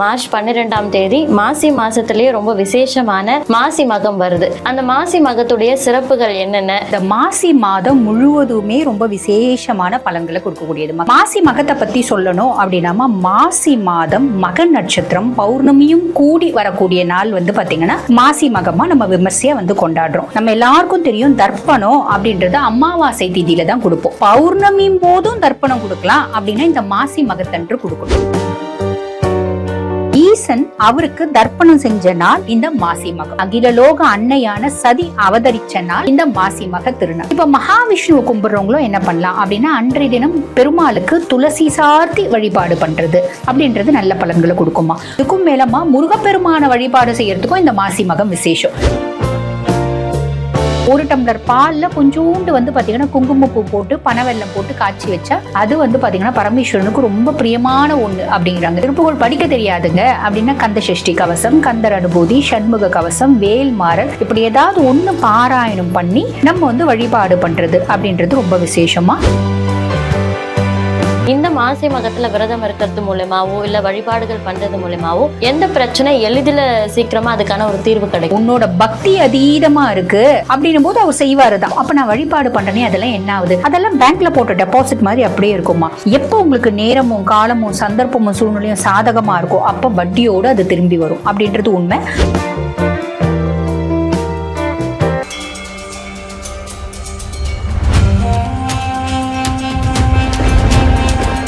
March பன்னிரெண்டாம் தேதி மாசி மாசத்திலேயே ரொம்ப விசேஷமான மாசி மகம் வருது. அந்த மாசி மகத்துடைய சிறப்புகள் என்னென்ன? இந்த மாசி மாதம் முழுவதுமே ரொம்ப விசேஷமான பலன்களை கொடுக்கக்கூடியது. மாசி மகத்தை பத்தி சொல்லணும் அப்படின்னா மாசி மாதம் மக நட்சத்திரம் பௌர்ணமியும் கூடி வரக்கூடிய நாள் வந்து பாத்தீங்கன்னா மாசி மகமா நம்ம விமர்சையா வந்து கொண்டாடுறோம். நம்ம எல்லாருக்கும் தெரியும் தர்ப்பணம் அப்படின்றது அமாவாசை திதியில தான் கொடுப்போம். பௌர்ணமியும் போதும் தர்ப்பணம் கொடுக்கலாம் அப்படின்னா இந்த மாசி மகத்தன்று கொடுக்கணும். ஈசன் அவருக்கு தர்ப்பணம் செஞ்ச நாள் இந்த மாசி மகம். அகில லோக அன்னையான சதி அவதரிச்ச நாள் இந்த மாசி மக திருநாள். இப்ப மகாவிஷ்ணுவை கும்பிடுறவங்களும் என்ன பண்ணலாம் அப்படின்னா அன்றைய தினம் பெருமாளுக்கு துளசி சார்த்தி வழிபாடு பண்றது அப்படின்றது நல்ல பலன்களை கொடுக்குமா. இதுக்கும் மேலமா முருகப்பெருமான வழிபாடு செய்யறதுக்கும் இந்த மாசி மகம் விசேஷம். ஒரு டம்ளர் பாலில் கொஞ்சோண்டு வந்து பார்த்தீங்கன்னா குங்குமப்பூ போட்டு பனவெல்லம் போட்டு காய்ச்சி வச்சா அது வந்து பார்த்தீங்கன்னா பரமேஸ்வரனுக்கு ரொம்ப பிரியமான ஒன்று அப்படிங்கிறாங்க. திருப்புகழ் படிக்க தெரியாதுங்க. அப்படின்னா கந்த சஷ்டி கவசம் கந்தர் அனுபூதி ஷண்முக கவசம் வேல் மாறல் இப்படி ஏதாவது ஒன்று பாராயணம் பண்ணி நம்ம வந்து வழிபாடு பண்ணுறது அப்படின்றது ரொம்ப விசேஷமாக இந்த மாசி மகத்துல விரதம் இருக்கிறது மூலயமாவோ இல்ல வழிபாடுகள் பண்றது மூலயமாவோ எந்த பிரச்சனை எளிதில சீக்கிரமா அதுக்கான ஒரு தீர்வு கிடைக்கும்? உன்னோட பக்தி அதீதமா இருக்கு. அப்படின்னும் போது அவர் செய்வாரு தான் அப்ப நான் வழிபாடு பண்றேனே அதெல்லாம் என்ன ஆகுது? அதெல்லாம் பேங்க்ல போட்ட டெபாசிட் மாதிரி அப்படியே இருக்குமா எப்போ உங்களுக்கு நேரமும் காலமும் சந்தர்ப்பமும் சூழ்நிலையும் சாதகமா இருக்கோ அப்ப வட்டியோடு அது திரும்பி வரும். அப்படின்றது உண்மை.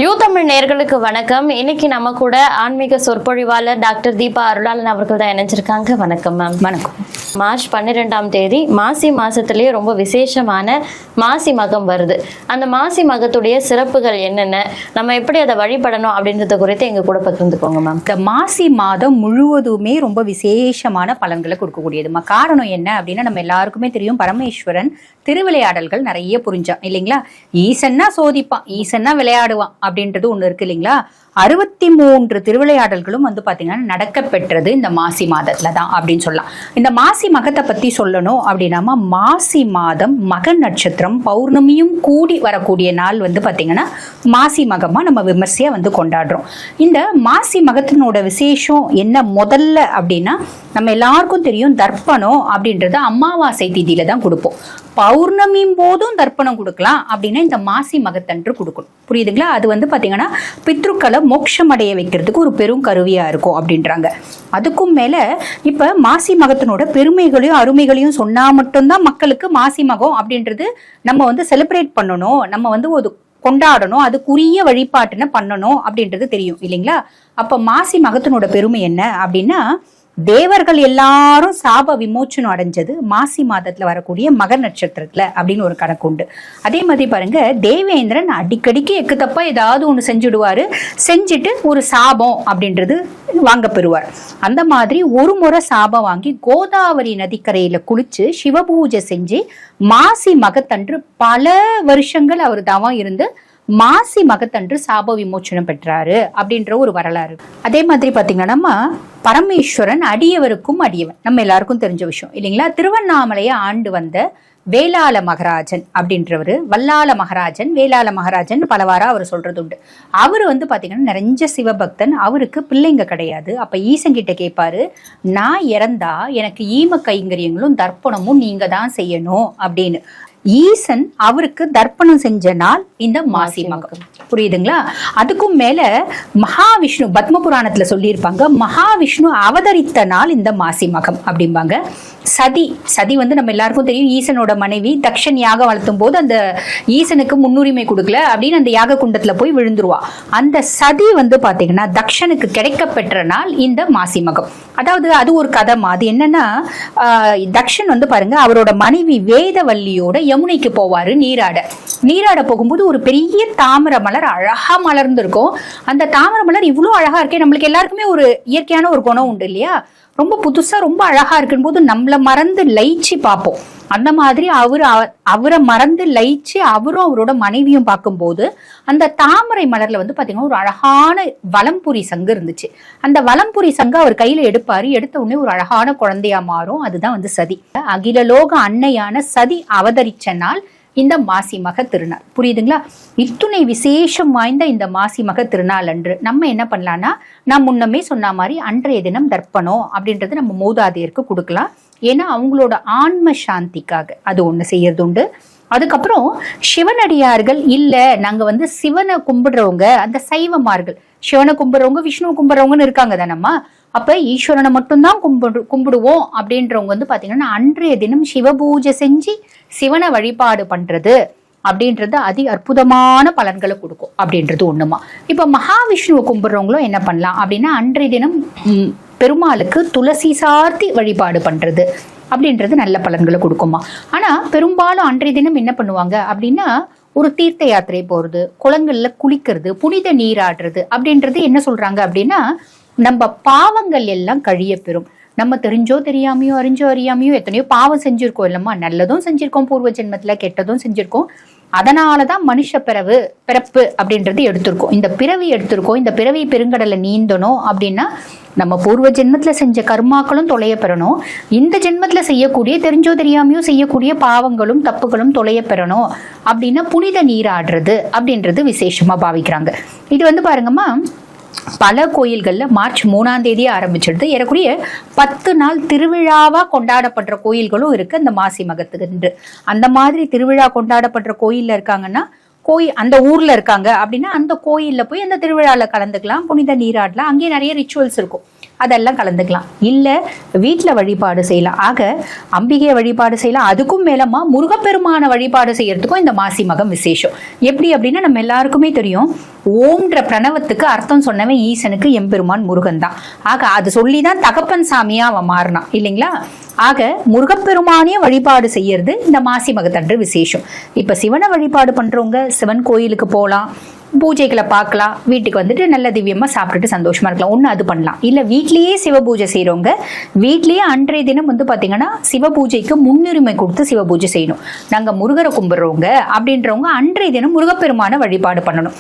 யூ தமிழ் நேர்களுக்கு வணக்கம். இன்னைக்கு நம்ம கூட ஆன்மீக சொற்பொழிவாளர் டாக்டர் தீபா அருளாளன் அவர்கள் தான் இணைஞ்சிருக்காங்க. வணக்கம் மேம். வணக்கம். மார்ச் பன்னிரெண்டாம் தேதி மாசி மாசத்திலேயே ரொம்ப விசேஷமான மாசி மகம் வருது. அந்த மாசி மகத்துடைய சிறப்புகள் என்னென்ன? நம்ம எப்படி அதை வழிபடணும் அப்படின்றத குறித்து எங்க கூட பகிர்ந்துக்கோங்க மேம் இந்த மாசி மாதம் முழுவதுமே ரொம்ப விசேஷமான பலன்களை கொடுக்கக்கூடியது காரணம் என்ன அப்படின்னா நம்ம எல்லாருக்குமே தெரியும் பரமேஸ்வரன் திருவிளையாடல்கள் நிறைய புரிஞ்சான் இல்லைங்களா? ஈசன்னா சோதிப்பான் ஈசன்னா விளையாடுவான் அப்படின்றது ஒண்ணு இருக்கு இல்லைங்களா? அறுபத்தி மூன்று திருவிளையாடல்களும் வந்து பாத்தீங்கன்னா நடக்க பெற்றது இந்த மாசி மாதத்துல தான் அப்படின்னு சொல்லலாம். இந்த மாசி மகத்தை பத்தி சொல்லணும் அப்படின்னா மாசி மாதம் மக நட்சத்திரம் பௌர்ணமியும் கூடி வரக்கூடிய நாள் வந்து பாத்தீங்கன்னா மாசி மகமா நம்ம விமர்சையா வந்து கொண்டாடுறோம். இந்த மாசி மகத்தினோட விசேஷம் என்ன முதல்ல அப்படின்னா நம்ம எல்லாருக்கும் தெரியும் தர்ப்பணம் அப்படின்றத அமாவாசை திதியில தான் கொடுப்போம். பௌர்ணமியும் போதும் தர்ப்பணம் கொடுக்கலாம் அப்படின்னா இந்த மாசி மகத்தன்று கொடுக்கணும். புரியுதுங்களா? அது வந்து பார்த்தீங்கன்னா பித்ருக்களை மோட்சம் அடைய வைக்கிறதுக்கு ஒரு பெரும் கருவியா இருக்கும் அப்படின்றாங்க. அதுக்கும் மேல இப்ப மாசி மகத்தினோட பெருமைகளையும் அருமைகளையும் சொன்னா மட்டும்தான் மக்களுக்கு மாசி மகம் அப்படின்றது நம்ம வந்து செலிப்ரேட் பண்ணணும். நம்ம வந்து ஒரு கொண்டாடணும். அதுக்குரிய வழிபாட்டுன்னு பண்ணணும் அப்படின்றது தெரியும் இல்லைங்களா? அப்ப மாசி மகத்தினோட பெருமை என்ன அப்படின்னா தேவர்கள் எல்லாரும் சாப விமோச்சனம் அடைஞ்சது மாசி மாதத்துல வரக்கூடிய மகர் நட்சத்திரத்துல அப்படின்னு ஒரு கணக்கு உண்டு. அதே மாதிரி பாருங்க தேவேந்திரன் அடிக்கடிக்கு எக்கு தப்பா ஏதாவது ஒண்ணு செஞ்சுடுவாரு. செஞ்சுட்டு ஒரு சாபம் அப்படின்றது வாங்க பெறுவார். அந்த மாதிரி ஒரு முறை சாபம் வாங்கி கோதாவரி நதிக்கரையில குளிச்சு சிவபூஜை செஞ்சு மாசி மகத்தன்று பல வருஷங்கள் அவர் தவம் இருந்து மாசி மகத்தன்று சாப விமோச்சனம் பெற்றாரு அப்படின்ற ஒரு வரலாறு. அதே மாதிரி பாத்தீங்கன்னா நம்ம பரமேஸ்வரன் அடியவருக்கும் அடியவன். நம்ம எல்லாருக்கும் தெரிஞ்ச விஷயம். இல்லைங்களா? திருவண்ணாமலையை ஆண்டு வந்த வேளாள மகராஜன் அப்படின்றவர் வல்லாள மகராஜன் வேளாள மகராஜன் பலவாரா அவர் சொல்றது உண்டு. அவர் வந்து பார்த்தீங்கன்னா நிறைஞ்ச சிவபக்தன். அவருக்கு பிள்ளைங்க கிடையாது. அப்போ ஈசன் கிட்ட கேட்பாரு நான் இறந்தா எனக்கு ஈம கைங்கரியங்களும் தர்ப்பணமும் நீங்கள் தான் செய்யணும் அப்படின்னு. ஈசன் அவருக்கு தர்ப்பணம் செஞ்ச நாள் இந்த மாசி மகம் புரியுதுங்களா? அதுக்கும் மேல மகாவிஷ்ணு பத்ம புராணத்துல சொல்லியிருப்பாங்க மகாவிஷ்ணு அவதரித்த நாள் இந்த மாசி மகம் அப்படிம்பாங்க. சதி சதி வந்து நம்ம எல்லாருக்கும் தெரியும் ஈசனோட மனைவி தக்ஷன் யாகம் வளர்த்தும் போது அந்த ஈசனுக்கு முன்னுரிமை கொடுக்கல அப்படின்னு அந்த யாக குண்டத்துல போய் விழுந்துருவா. அந்த சதி வந்து பாத்தீங்கன்னா தக்ஷனுக்கு கிடைக்க பெற்ற நாள் இந்த மாசி மகம் அதாவது அது ஒரு கதைமா அது என்னன்னா தக்ஷன் வந்து பாருங்க அவரோட மனைவி வேதவல்லியோட யமுனைக்கு போவாரு நீராட. நீராட போகும்போது ஒரு பெரிய தாமரை மலர் அழகா மலர்ந்திருக்கும். அந்த தாமரை மலர் இவ்வளோ அழகா இருக்கே நம்மளுக்கு எல்லாருக்குமே ஒரு இயற்கையான ஒரு குணம் உண்டு இல்லையா? ரொம்ப புதுசா ரொம்ப அழகா இருக்கும் போது நம்மளை மறந்து லயிச்சு பார்ப்போம். அந்த மாதிரி அவர் அவ- அவரை மறந்து லயிச்சு அவரும் அவரோட மனைவியும் பார்க்கும்போது அந்த தாமரை மலர்ல வந்து பாத்தீங்கன்னா ஒரு அழகான வலம்புரி சங்கு இருந்துச்சு. அந்த வலம்புரி சங்கு அவர் கையில எடுப்பாரு. எடுத்த உடனே ஒரு அழகான குழந்தையா மாறும். அதுதான் வந்து சதி. அகில லோக அன்னையான சதி அவதரிச்ச நாள். இந்த மாசி மக திருநாள். புரியுதுங்களா? இத்துணை விசேஷம் வாய்ந்த இந்த மாசி மக திருநாள் அன்று நம்ம என்ன பண்ணலாம்னா நான் முன்னமே சொன்ன மாதிரி அன்றைய தினம் தர்ப்பணம் அப்படின்றது நம்ம மூதாதையருக்கு கொடுக்கலாம். ஏன்னா அவங்களோட ஆன்ம சாந்திக்காக அது ஒன்று செய்யறது உண்டு. அதுக்கப்புறம் சிவனடியார்கள் இல்ல நாங்க வந்து சிவனை கும்பிடுறவங்க அந்த சைவமார்கள். சிவனை கும்பிடுறவங்க விஷ்ணு கும்பிடுறவங்கன்னு இருக்காங்க தானம்மா? அப்ப ஈஸ்வரனை மட்டும்தான் கும்பிடு கும்பிடுவோம் அப்படின்றவங்க வந்து பாத்தீங்கன்னா அன்றைய தினம் சிவ பூஜை செஞ்சு சிவனை வழிபாடு பண்றது அப்படின்றது அதி அற்புதமான பலன்களை கொடுக்கும் அப்படின்றது ஒண்ணுமா. இப்ப மகாவிஷ்ணுவை கும்பிடுறவங்களும் என்ன பண்ணலாம் அப்படின்னா அன்றைய தினம் பெருமாளுக்கு துளசி சார்த்தி வழிபாடு பண்றது அப்படின்றது நல்ல பலன்களை கொடுக்குமா. ஆனா பெரும்பாலும் அன்றைய தினம் என்ன பண்ணுவாங்க அப்படின்னா ஒரு தீர்த்த யாத்திரை போறது குளங்கள்ல குளிக்கிறது புனித நீராடுறது அப்படின்றது என்ன சொல்றாங்க அப்படின்னா நம்ம பாவங்கள் எல்லாம் கழிய பெறும் நம்ம தெரிஞ்சோ தெரியாமையோ அறிஞ்சோ அறியாமையோ எத்தனையோ பாவம் செஞ்சிருக்கோம். இல்லம்மா நல்லதும் செஞ்சிருக்கோம் பூர்வ ஜென்மத்துல கெட்டதும் செஞ்சிருக்கோம். அதனாலதான் மனுஷ பிறவு பிறப்பு அப்படின்றது எடுத்திருக்கோம். இந்த பிறவி எடுத்திருக்கோம். இந்த பிறவி பெருங்கடலை நீந்தணும் அப்படின்னா நம்ம பூர்வ ஜென்மத்துல செஞ்ச கர்மாக்களும் தொலைய பெறணும் இந்த ஜென்மத்துல செய்யக்கூடிய தெரிஞ்சோ தெரியாமையோ செய்யக்கூடிய பாவங்களும் தப்புகளும் தொலைய பெறணும் அப்படின்னா புனித நீராடுறது அப்படின்றது விசேஷமா பாவிக்கிறாங்க. இது வந்து பாருங்கம்மா பல கோயில்கள்ல மார்ச் மூணாம் தேதியே ஆரம்பிச்சிடுது. ஏறக்குறைய பத்து நாள் திருவிழாவா கொண்டாடப்படுற கோயில்களும் இருக்கு. அந்த மாசி மகத்துக்கு அந்த மாதிரி திருவிழா கொண்டாடப்படுற கோயில்ல இருக்காங்கன்னா கோயில் அந்த ஊர்ல இருக்காங்க அப்படின்னா அந்த கோயில்ல போய் அந்த திருவிழால கலந்துக்கலாம். புனித நீராடலாம் அங்கேயே நிறைய ரிச்சுவல்ஸ் இருக்கும். அதெல்லாம் கலந்துக்கலாம். இல்ல வீட்டுல வழிபாடு செய்யலாம். ஆக அம்பிகை வழிபாடு செய்யலாம். அதுக்கும் மேலமா முருகப்பெருமான வழிபாடு செய்யறதுக்கும் இந்த மாசி மகம் விசேஷம். எப்படி அப்படின்னா நம்ம எல்லாருக்குமே தெரியும் ஓம்ன்ற பிரணவத்துக்கு அர்த்தம் சொன்னவன் ஈசனுக்கு எம்பெருமான் முருகன் தான் ஆக அது சொல்லி தான் தகப்பன் சாமியா அவன் மாறினான். இல்லைங்களா? ஆக முருகப்பெருமானிய வழிபாடு செய்யறது இந்த மாசி மகத்தன்று விசேஷம். இப்ப சிவனை வழிபாடு பண்றவங்க சிவன் கோயிலுக்கு போகலாம் பூஜைகளை பார்க்கலாம் வீட்டுக்கு வந்துட்டு நல்ல திவ்யமா சாப்பிட்டுட்டு சந்தோஷமா இருக்கலாம். ஒன்று அது பண்ணலாம். இல்லை வீட்லயே சிவ பூஜை செய்கிறவங்க வீட்லயே அன்றைய தினம் வந்து பார்த்தீங்கன்னா சிவ பூஜைக்கு முன்னுரிமை கொடுத்து சிவ பூஜை செய்யணும். நாங்கள் முருகரை கும்பிடுறவங்க அப்படின்றவங்க அன்றைய தினம் முருகப்பெருமான வழிபாடு பண்ணணும்.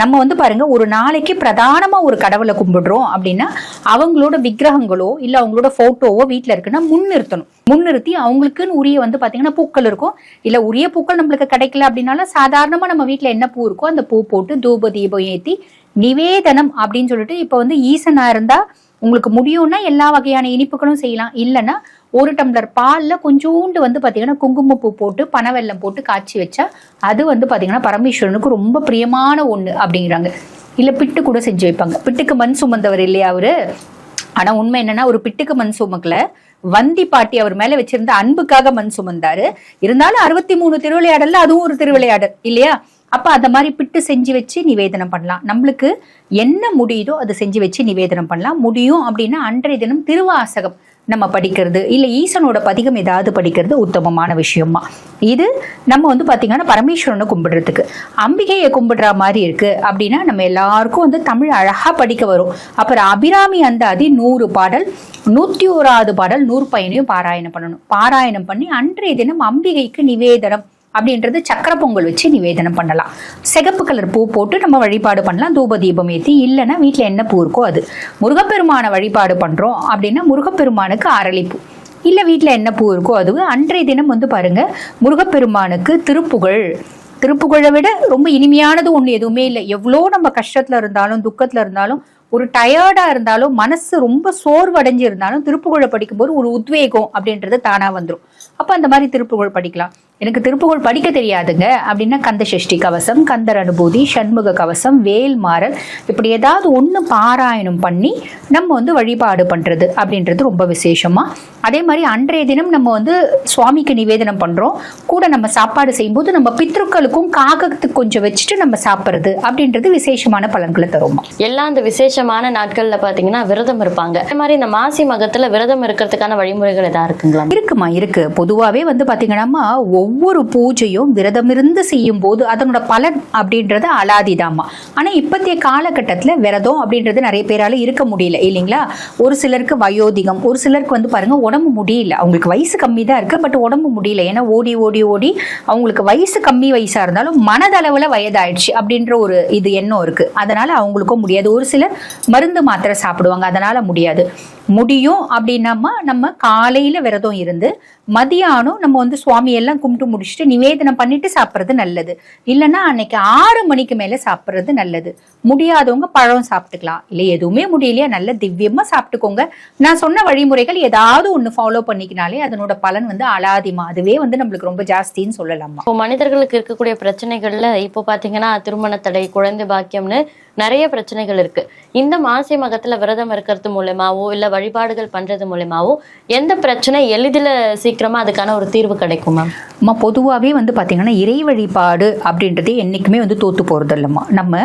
நம்ம வந்து பாருங்க ஒரு நாளைக்கு பிரதானமா ஒரு கடவுளை கும்பிடுறோம் அப்படின்னா அவங்களோட விக்கிரகங்களோ இல்ல அவங்களோட போட்டோவோ வீட்டுல இருக்குன்னா முன்னிறுத்தணும். முன்னிறுத்தி அவங்களுக்குன்னு உரிய வந்து பாத்தீங்கன்னா பூக்கள் இருக்கும். இல்ல உரிய பூக்கள் நம்மளுக்கு கிடைக்கல அப்படின்னாலும் சாதாரணமா நம்ம வீட்டுல என்ன பூ இருக்கோ அந்த பூ போட்டு தூப தீபம் ஏத்தி நிவேதனம் அப்படின்னு சொல்லிட்டு இப்ப வந்து ஈசனா இருந்தா உங்களுக்கு முடியும்னா எல்லா வகையான இனிப்புகளும் செய்யலாம். இல்லைன்னா ஒரு டம்ளர் பால்ல கொஞ்சோண்டு வந்து பாத்தீங்கன்னா குங்குமப்பூ போட்டு பனவெல்லம் போட்டு காய்ச்சி வச்சா அது வந்து பாத்தீங்கன்னா பரமேஸ்வரனுக்கு ரொம்ப பிரியமான ஒண்ணு அப்படிங்கிறாங்க. இல்ல பிட்டு கூட செஞ்சு வைப்பாங்க. பிட்டுக்கு மண் சுமந்தவர் இல்லையா அவரு? ஆனா உண்மை என்னன்னா ஒரு பிட்டுக்கு மண் சுமக்கல. வந்தி பாட்டி அவர் மேல வச்சிருந்த அன்புக்காக மண் சுமந்தாரு. இருந்தாலும் அறுபத்தி மூணு திருவிளையாடல்ல அதுவும் ஒரு திருவிளையாடல் இல்லையா? அப்போ அந்த மாதிரி பிட்டு செஞ்சு வச்சு நிவேதனம் பண்ணலாம். நம்மளுக்கு என்ன முடியுதோ அதை செஞ்சு வச்சு நிவேதனம் பண்ணலாம். முடியும் அப்படின்னா அன்றைய தினம் திருவாசகம் நம்ம படிக்கிறது இல்லை ஈசனோட பதிகம் ஏதாவது படிக்கிறது உத்தமமான விஷயமா. இது நம்ம வந்து பார்த்திங்கன்னா பரமேஸ்வரனை கும்பிடுறதுக்கு. அம்பிகையை கும்பிடுற மாதிரி இருக்கு அப்படின்னா நம்ம எல்லாருக்கும் வந்து தமிழ் அழகா படிக்க வரும். அப்புறம் அபிராமி அந்தாதி நூறு பாடல் நூத்தி ஓராவது பாடல் நூறு பயனையும் பாராயணம் பண்ணணும். பாராயணம் பண்ணி அன்றைய தினம் அம்பிகைக்கு நிவேதனம். அப்படின்றது சக்கர பொங்கல் வச்சு நிவேதனம் பண்ணலாம். சிகப்பு கலர் பூ போட்டு நம்ம வழிபாடு பண்ணலாம். தூப தீபம் ஏற்றி இல்லைன்னா வீட்டில் என்ன பூ இருக்கோ அது. முருகப்பெருமான வழிபாடு பண்ணுறோம் அப்படின்னா முருகப்பெருமானுக்கு அரளிப்பூ. இல்லை வீட்டில் என்ன பூ இருக்கோ அது. அன்றைய தினம் வந்து பாருங்க முருகப்பெருமானுக்கு திருப்புகழ். திருப்புகழை விட ரொம்ப இனிமையானது ஒன்று எதுவுமே இல்லை. எவ்வளோ நம்ம கஷ்டத்தில் இருந்தாலும் துக்கத்தில் இருந்தாலும் ஒரு டயர்டா இருந்தாலும் மனசு ரொம்ப சோர்வடைஞ்சு இருந்தாலும் திருப்புகழை படிக்கும்போது ஒரு உத்வேகம் அப்படின்றது தானாக வந்துடும் அப்போ அந்த மாதிரி திருப்புகழ் படிக்கலாம். எனக்கு திருப்புகழ் படிக்க தெரியாதுங்க. அப்படின்னா கந்த சஷ்டி கவசம் கந்தர் அனுபூதி சண்முக கவசம் வேல் மாறல். இப்படி ஏதாவது ஒண்ணு பாராயணம் பண்ணி நம்ம வந்து வழிபாடு பண்றது அப்படின்றது ரொம்ப விசேஷமா. அதே மாதிரி அன்றைய தினம் நம்ம வந்து சுவாமிக்கு நிவேதனம் பண்றோம். கூட நம்ம சாப்பாடு செய்யும்போது நம்ம பித்ருக்களுக்கும் காகத்துக்கு கொஞ்சம் வச்சுட்டு நம்ம சாப்பிட்றது அப்படின்றது விசேஷமான பலன்களை தருமா? எல்லா இந்த விசேஷமான நாட்கள்ல பாத்தீங்கன்னா விரதம் இருப்பாங்க. அதே மாதிரி இந்த மாசி மகத்துல விரதம் இருக்கிறதுக்கான வழிமுறைகள் ஏதா இருக்குங்களா? இருக்குமா இருக்கு. பொதுவாவே வந்து பாத்தீங்கன்னா ஒவ்வொரு பூஜையும் விரதமிருந்து செய்யும் போது அதனோட பலன் அப்படின்றது அலாதிதாம்மா ஆனா இப்பத்திய காலகட்டத்துல விரதம் அப்படின்றது நிறைய பேரால இருக்க முடியல இல்லைங்களா? ஒரு சிலருக்கு வயோதிகம் ஒரு சிலருக்கு வந்து பாருங்க உடம்பு முடியல. அவங்களுக்கு வயசு கம்மி தான் இருக்கு பட் உடம்பு முடியல. ஏன்னா ஓடி ஓடி ஓடி அவங்களுக்கு வயசு கம்மி வயசா இருந்தாலும் மனதளவுல வயதாயிடுச்சு அப்படின்ற ஒரு இது எண்ணம் இருக்கு. அதனால அவங்களுக்கும் முடியாது. ஒரு சிலர் மருந்து மாத்திரை சாப்பிடுவாங்க அதனால முடியாது. முடியும் அப்படின்னாமா நம்ம காலையில விரதம் இருந்து மதியானம் நம்ம வந்து சுவாமி எல்லாம் கும்பிட்டு முடிச்சுட்டு நிவேதனம் பண்ணிட்டு சாப்பிட்றது நல்லது. இல்லைன்னா அன்னைக்கு ஆறு மணிக்கு மேல சாப்பிட்றது நல்லது. முடியாதவங்க பழம் சாப்பிட்டுக்கலாம். இல்லை எதுவுமே முடியலையா? நல்ல திவ்யமா சாப்பிட்டுக்கோங்க. நான் சொன்ன வழிமுறைகள் ஏதாவது ஒண்ணு ஃபாலோ பண்ணிக்கினாலே அதனோட பலன் வந்து அலாதிமா. அதுவே வந்து நம்மளுக்கு ரொம்ப ஜாஸ்தின்னு சொல்லலாமா? இப்போ மனிதர்களுக்கு இருக்கக்கூடிய பிரச்சனைகள்ல இப்போ பாத்தீங்கன்னா திருமண தடை குழந்தை பாக்கியம்னு நிறைய பிரச்சனைகள் இருக்கு. இந்த மாசி மகத்துல விரதம் இருக்கிறது மூலயமாவோ இல்ல வழிபாடுகள் பண்றது மூலயமாவோ எந்த பிரச்சனை எளிதில் சீக்கிரமா அதுக்கான ஒரு தீர்வு கிடைக்கும்? மேம் அம்மா பொதுவாகவே வந்து பார்த்தீங்கன்னா இறை வழிபாடு அப்படின்றதே என்றைக்குமே வந்து தோத்து போகிறது இல்லைம்மா நம்ம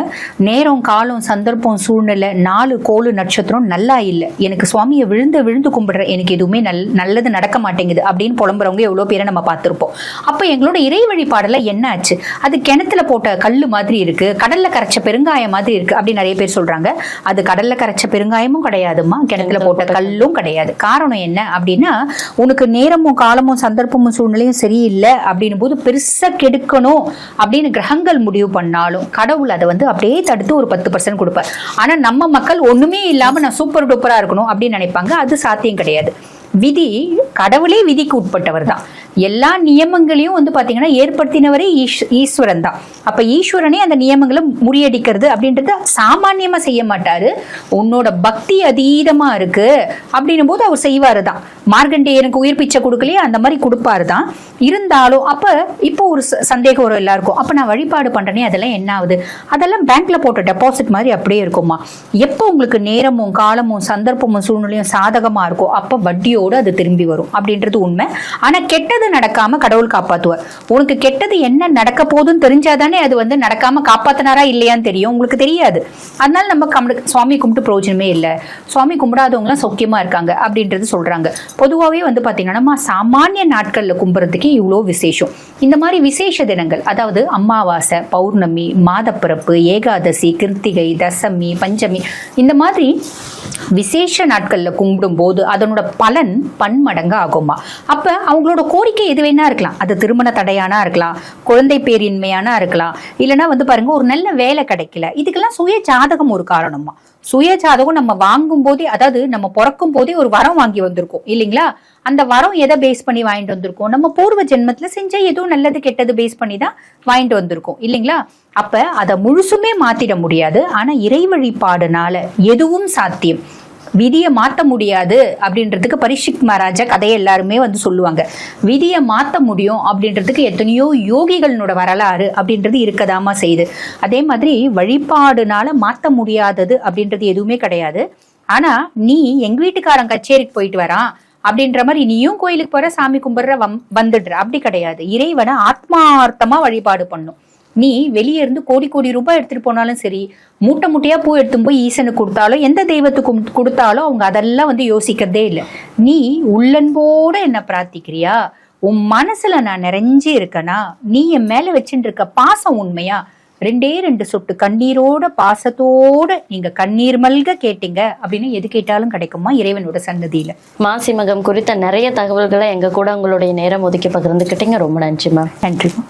நேரம் காலம் சந்தர்ப்பம் சூழ்நிலை நாலு கோளு நட்சத்திரம் நல்லா இல்லை. எனக்கு சுவாமியை விழுந்து விழுந்து கும்பிடுற எனக்கு எதுவுமே நல் நல்லது நடக்க மாட்டேங்குது அப்படின்னு புலம்புறவங்க எவ்வளோ பேரை நம்ம பார்த்துருப்போம். அப்போ எங்களோட இறை வழிபாடில் என்ன ஆச்சு? அது கிணத்துல போட்ட கல் மாதிரி இருக்குது கடலில் கரைச்ச பெருங்காயம் மாதிரி இருக்குது அப்படின்னு நிறைய பேர் சொல்கிறாங்க அது கடல்ல கரைச்ச பெருங்காயமும் கிடையாதும்மா. கிணத்துல போட்ட கல்லும் கிடையாது. காரணம் என்ன அப்படின்னா உனக்கு நேரமும் காலமும் சந்தர்ப்பமும் சூழ்நிலையும் சரியில்லை அப்படின்னும் போது பெருசா கெடுக்கணும் அப்படின்னு கிரகங்கள் முடிவு பண்ணாலும் கடவுள் அதை வந்து அப்படியே தடுத்து ஒரு பத்து பர்சன்ட் கொடுப்பார். ஆனா நம்ம மக்கள் ஒண்ணுமே இல்லாம நான் சூப்பர் டூப்பரா இருக்கணும் அப்படின்னு நினைப்பாங்க. அது சாத்தியம் கிடையாது. விதி கடவுளே விதிக்கு உட்பட்டவர் தான் எல்லா நியமங்களையும் வந்து பாத்தீங்கன்னா ஏற்படுத்தினவரே ஈஸ்- ஈஸ்வரன் தான் அப்ப ஈஸ்வரனே அந்த நியமங்களை முறியடிக்கிறது அப்படின்றத சாமானியமாக செய்ய மாட்டாரு. உன்னோட பக்தி அதீதமா இருக்கு அப்படின்னும் போது அவர் செய்வாரு தான் மார்கண்டேயனுக்கு உயிர் பிச்சை கொடுக்கலையே அந்த மாதிரி கொடுப்பாரு தான் இருந்தாலும் அப்ப இப்போ ஒரு ச- சந்தேகம் வரும் எல்லாருக்கும். அப்ப நான் வழிபாடு பண்றேனே அதெல்லாம் என்ன ஆகுது? அதெல்லாம் பேங்க்ல போட்ட டெபாசிட் மாதிரி அப்படியே இருக்குமா எப்போ உங்களுக்கு நேரமும் காலமும் சந்தர்ப்பமும் சூழ்நிலையும் சாதகமா இருக்கோ அப்ப வட்டியோடு அது திரும்பி வரும். அப்படின்றது உண்மை. ஆனால் கெட்டது நடக்காமல் கடவுள் காப்பாற்றுவார் உனக்கு கெட்டது என்ன நடக்க போகுதுன்னு தெரிஞ்சாதானே அது வந்து நடக்காமல் காப்பாத்தினாரா இல்லையான்னு தெரியும். உங்களுக்கு தெரியாது. அதனால நம்ம கம்முடு- சுவாமி கும்பிட்டு பிரயோஜனமே இல்லை. சுவாமி கும்பிடாதவங்களாம் சௌக்கியமாக இருக்காங்க அப்படின்றது சொல்கிறாங்க பொதுவாகவே வந்து பார்த்தீங்கன்னா நம்ம சாமானிய நாட்களில் கும்புறதுக்கு இவ்வளோ விசேஷம். இந்த மாதிரி விசேஷ தினங்கள் அதாவது அமாவாசை பௌர்ணமி மாதப்பிறப்பு ஏகாதசி கிருத்திகை தசமி பஞ்சமி இந்த மாதிரி விசேஷ நாட்களில் கும்பிடும் போது அதனோட பலன் பன்மடங்கு ஆகுமா? அப்ப அவங்களோட கோரிக்கை எது வேணா இருக்கலாம். அது திருமண தடையானா இருக்கலாம் குழந்தை பேரின்மையானா இருக்கலாம் இல்லைன்னா வந்து பாருங்க ஒரு நல்ல வேலை கிடைக்கல. இதுக்கெல்லாம் சுய ஜாதகம் ஒரு காரணமா சுய ஜாதகம் நம்ம வாங்கும் போதே அதாவது நம்ம பிறக்கும் போதே ஒரு வரம் வாங்கி வந்திருக்கோம் இல்லைங்களா? அந்த வரம் எதை பேஸ் பண்ணி வாங்கிட்டு வந்திருக்கோம்? நம்ம பூர்வ ஜென்மத்துல செஞ்ச ஏதோ நல்லது கெட்டது பேஸ் பண்ணி தான் வாங்கிட்டு வந்திருக்கோம் இல்லைங்களா? அப்ப அதை முழுசுமே மாத்திட முடியாது. ஆனா இறை வழிபாடுனால எதுவும் சாத்தியம். விதியை மாற்ற முடியாது அப்படின்றதுக்கு பரிஷிக் மகாராஜா கதையை எல்லாருமே வந்து சொல்லுவாங்க. விதியை மாற்ற முடியும் அப்படின்றதுக்கு எத்தனையோ யோகிகளோட வரலாறு அப்படின்றது இருக்கதாமா செய்யுது. அதே மாதிரி வழிபாடுனால மாற்ற முடியாதது அப்படின்றது எதுவுமே கிடையாது. ஆனா நீ எங்க வீட்டுக்காரன் கச்சேரிக்கு போயிட்டு வரான் அப்படின்ற மாதிரி நீயும் கோயிலுக்கு போற சாமி கும்பிடுற வம் வந்துடுற. அப்படி கிடையாது. இறைவனை ஆத்மார்த்தமா வழிபாடு பண்ணும். நீ வெளியே இருந்து கோடி கோடி ரூபாய் எடுத்துட்டு போனாலும் சரி மூட்டை மூட்டையா பூ எடுத்துன்னு போய் ஈசனுக்கு கொடுத்தாலும் எந்த தெய்வத்துக்கு கொடுத்தாலும் அவங்க அதெல்லாம் வந்து யோசிக்கிறதே இல்லை. நீ உள்ளன்போட என்ன பிரார்த்திக்கிறியா? உன் மனசுல நான் நிறைஞ்சு இருக்கனா? நீ என் மேல வச்சுட்டு இருக்க பாசம் உண்மையா? ரெண்டே ரெண்டு சொட்டு கண்ணீரோட பாசத்தோட நீங்க கண்ணீர் மல்க கேட்டீங்க அப்படின்னு எது கேட்டாலும் கிடைக்குமா இறைவனோட சன்னதியில? மாசி மகம் குறித்த நிறைய தகவல்களை எங்க கூட உங்களுடைய நேரம் ஒதுக்கி பகிர்ந்துக்கிட்டீங்க. ரொம்ப நன்றி மேம் நன்றிமா